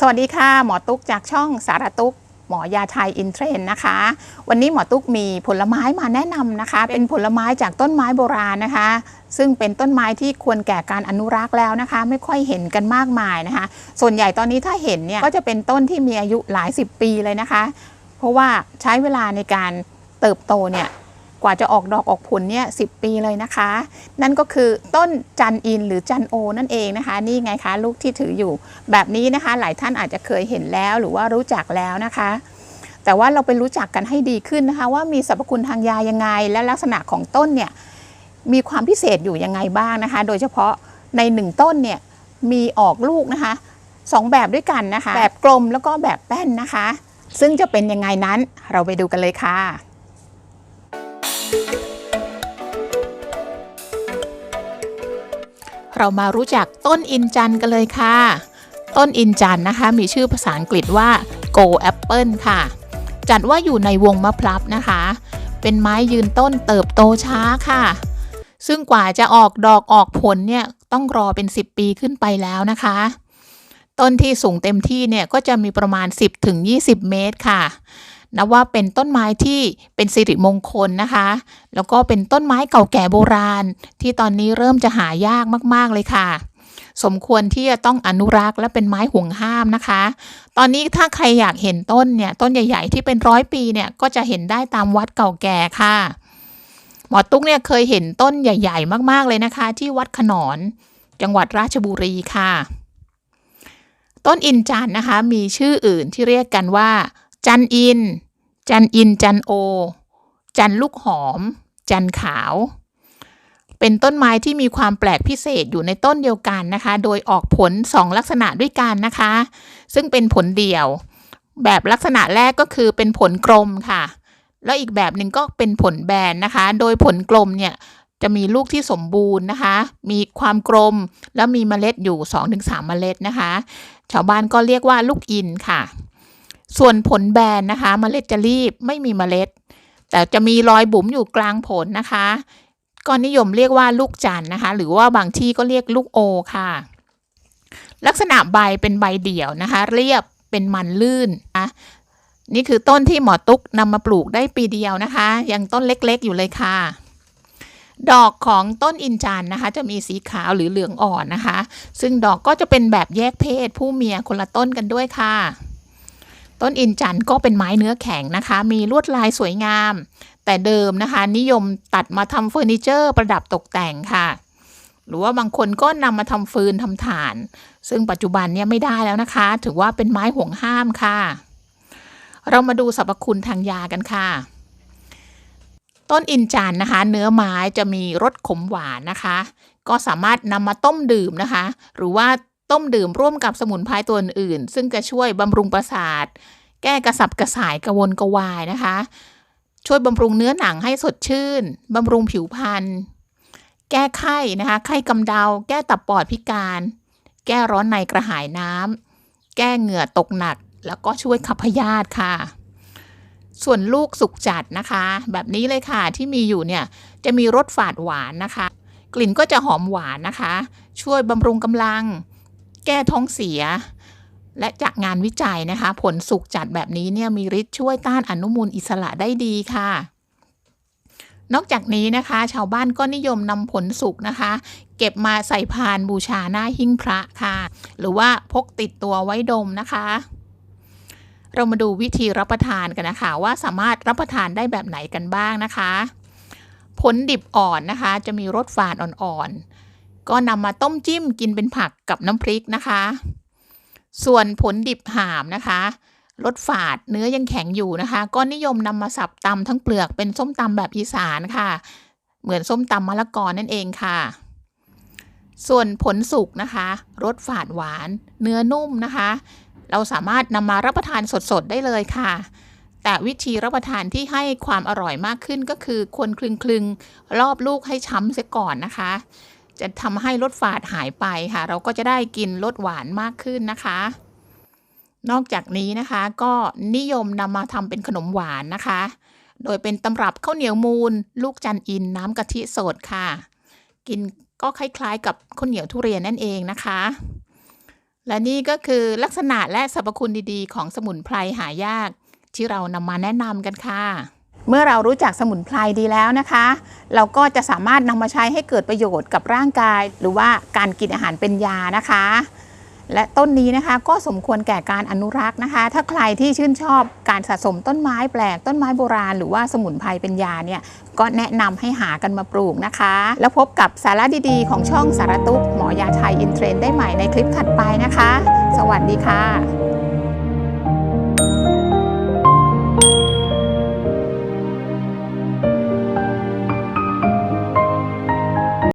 สวัสดีค่ะ หมอตุ๊กจากช่องสารตุ๊กหมอยาไทยอินเทรนนะคะ วันนี้หมอตุ๊กมีผลไม้มาแนะนำนะคะ เป็นผลไม้จากต้นไม้โบราณนะคะ ซึ่งเป็นต้นไม้ที่ควรแก่การอนุรักษ์แล้วนะคะ ไม่ค่อยเห็นกันมากมายนะคะ ส่วนใหญ่ตอนนี้ถ้าเห็นเนี่ยก็จะเป็นต้นที่มีอายุหลายสิบปีเลยนะคะ เพราะว่าใช้เวลาในการเติบโตเนี่ย กว่าจะออกดอกออกผลเนี่ยสิปีเลยนะคะ นั่นก็คือต้นจันอินหรือจันโอ นั่นเองนะคะ นี่ไงคะลูกที่ถืออยู่ แบบนี้นะคะ หลายท่านอาจจะเคยเห็นแล้วหรือว่ารู้จักแล้วนะคะ แต่ว่าเราไปรู้จักกันให้ดีขึ้นนะคะ ว่ามีสรรพคุณทางยายังไง และลักษณะของต้นเนี่ยมีความพิเศษอยู่ยังไงบ้างนะคะ โดยเฉพาะในหนึ่งต้นเนี่ยมีออกลูกนะคะสองแบบด้วยกันนะคะ แบบกลมแล้วก็แบบแป้นนะคะ ซึ่งจะเป็นยังไงนั้นเราไปดูกันเลยค่ะ เรามารู้จักต้นอินจันกันเลยค่ะ ต้นอินจันนะคะ มีชื่อภาษาอังกฤษว่า go apple ค่ะ จัดว่าอยู่ในวงมะพร้าวนะคะ เป็นไม้ยืนต้นเติบโตช้าค่ะ ซึ่งกว่าจะออกดอกออกผลเนี่ยต้องรอเป็น 10 ปีขึ้นไปแล้วนะคะ ต้นที่สูงเต็มที่เนี่ยก็จะมีประมาณ 10-20 เมตรค่ะ นับว่าเป็นต้นไม้ที่เป็นสิริมงคลนะคะ แล้วก็เป็นต้นไม้เก่าแก่โบราณ ที่ตอนนี้เริ่มจะหายากมาก ๆ เลยค่ะ สมควรที่จะต้องอนุรักษ์และเป็นไม้ห่วงห้ามนะคะ ตอนนี้ถ้าใครอยากเห็นต้นเนี่ยต้นใหญ่ ๆ ที่เป็นร้อยปีเนี่ยก็จะเห็นได้ตามวัดเก่าแก่ค่ะหมอตุ๊กเนี่ยเคยเห็นต้นใหญ่ ๆ มากๆเลยนะคะ ที่วัดขนอนจังหวัดราชบุรีค่ะ ต้นอินจันนะคะ มีชื่ออื่นที่เรียกกันว่า จันอิน จันอินจันโอ จันลูกหอม จันขาว เป็นต้นไม้ที่มีความแปลกพิเศษอยู่ในต้นเดียวกันนะคะ โดยออกผล 2 ลักษณะด้วยกันนะคะ ซึ่งเป็นผลเดี่ยว แบบลักษณะแรกก็คือเป็นผลกลมค่ะ แล้วอีกแบบหนึ่งก็เป็นผลแบนนะคะ โดยผลกลมเนี่ยจะมีลูกที่สมบูรณ์นะคะ มีความกลมแล้วมีเมล็ดอยู่ 2-3 เมล็ดนะคะ ชาวบ้านก็เรียกว่าลูกอินค่ะ ส่วนผลแบนนะคะเมล็ดจะรีบไม่มีเมล็ด แต่จะมีรอยบุ๋มอยู่กลางผลนะคะก็นิยมเรียกว่าลูกจันนะคะ หรือว่าบางที่ก็เรียกลูกโอค่ะ ลักษณะใบเป็นใบเดี่ยวนะคะ เรียบเป็นมันลื่นนะนี่คือต้นที่หมอตุ๊กนำมาปลูกได้ปีเดียวนะคะ ยังต้นเล็กๆอยู่เลยค่ะ ดอกของต้นอินจันนะคะ จะมีสีขาวหรือเหลืองอ่อนนะคะ ซึ่งดอกก็จะเป็นแบบแยกเพศผู้เมียคนละต้นกันด้วยค่ะ ต้นอินจันก็เป็นไม้เนื้อแข็งนะคะ มีลวดลายสวยงาม แต่เดิมนะคะ นิยมตัดมาทำเฟอร์นิเจอร์ประดับตกแต่งค่ะ หรือว่าบางคนก็นำมาทำฟืนทำถ่าน ซึ่งปัจจุบันเนี่ยไม่ได้แล้วนะคะ ถือว่าเป็นไม้ห่วงห้ามค่ะ เรามาดูสรรพคุณทางยากันค่ะต้นอินจันนะคะ เนื้อไม้จะมีรสขมหวานนะคะ ก็สามารถนำมาต้มดื่มนะคะ หรือว่า ต้มดื่มร่วมกับสมุนไพรตัวอื่น ซึ่งจะช่วยบำรุงประสาท แก้กระสับกระส่ายกระวนกระวายนะคะ ช่วยบำรุงเนื้อหนังให้สดชื่นบำรุงผิวพรรณแก้ไข้นะคะไข้กำเดา แก้ตับปอดพิการ แก้ร้อนในกระหายน้ำแก้เหงื่อตกหนัก แล้วก็ช่วยขับพยาธิค่ะส่วนลูกสุกจัดนะคะ แบบนี้เลยค่ะที่มีอยู่เนี่ยจะมีรสฝาดหวานนะคะ กลิ่นก็จะหอมหวานนะคะ ช่วยบำรุงกำลัง แก้ท้องเสีย และจากงานวิจัยนะคะ ผลสุกจัดแบบนี้เนี่ยมีฤทธิ์ช่วยต้านอนุมูลอิสระได้ดีค่ะ นอกจากนี้นะคะ ชาวบ้านก็นิยมนำผลสุกนะคะ เก็บมาใส่พานบูชาหน้าหิ้งพระค่ะ หรือว่าพกติดตัวไว้ดมนะคะเรามาดูวิธีรับประทานกันนะคะ ว่าสามารถรับประทานได้แบบไหนกันบ้างนะคะ ผลดิบอ่อนนะคะ จะมีรสฝาดอ่อน ก็นำมาต้มจิ้มกินเป็นผักกับน้ำพริกนะคะ ส่วนผลดิบหามนะคะรสฝาดเนื้อยังแข็งอยู่นะคะ ก็นิยมนำมาสับตำทั้งเปลือกเป็นส้มตำแบบอีสานค่ะ เหมือนส้มตำมะละกอนั่นเองค่ะ ส่วนผลสุกนะคะรสฝาดหวาน เนื้อนุ่มนะคะ เราสามารถนำมารับประทานสดๆได้เลยค่ะ แต่วิธีรับประทานที่ให้ความอร่อยมากขึ้นก็คือควรคลึงคลึงๆรอบลูกให้ช้ำเสียก่อนนะคะ จะทำให้รสฝาดหายไปค่ะ เราก็จะได้กินรสหวานมากขึ้นนะคะ นอกจากนี้นะคะก็นิยมนำมาทำเป็นขนมหวานนะคะ โดยเป็นตำรับข้าวเหนียวมูล ลูกจันอินน้ำกะทิสดค่ะ กินก็คล้ายๆ กับข้าวเหนียวทุเรียนนั่นเองนะคะ และนี่ก็คือลักษณะและสรรพคุณดีๆ ของสมุนไพรหายาก ที่เรานำมาแนะนำกันค่ะ เมื่อเรารู้จักสมุนไพรดีแล้วนะคะ เราก็จะสามารถนำมาใช้ให้เกิดประโยชน์กับร่างกาย หรือว่าการกินอาหารเป็นยานะคะ และต้นนี้นะคะก็สมควรแก่การอนุรักษ์นะคะ ถ้าใครที่ชื่นชอบการสะสมต้นไม้แปลกต้นไม้โบราณ หรือว่าสมุนไพรเป็นยาเนี่ยก็แนะนำให้หากันมาปลูกนะคะ แล้วพบกับสาระดีๆ ของช่องสารตุกหมอยาไทยอินเทรนได้ใหม่ในคลิปถัดไปนะคะ สวัสดีค่ะ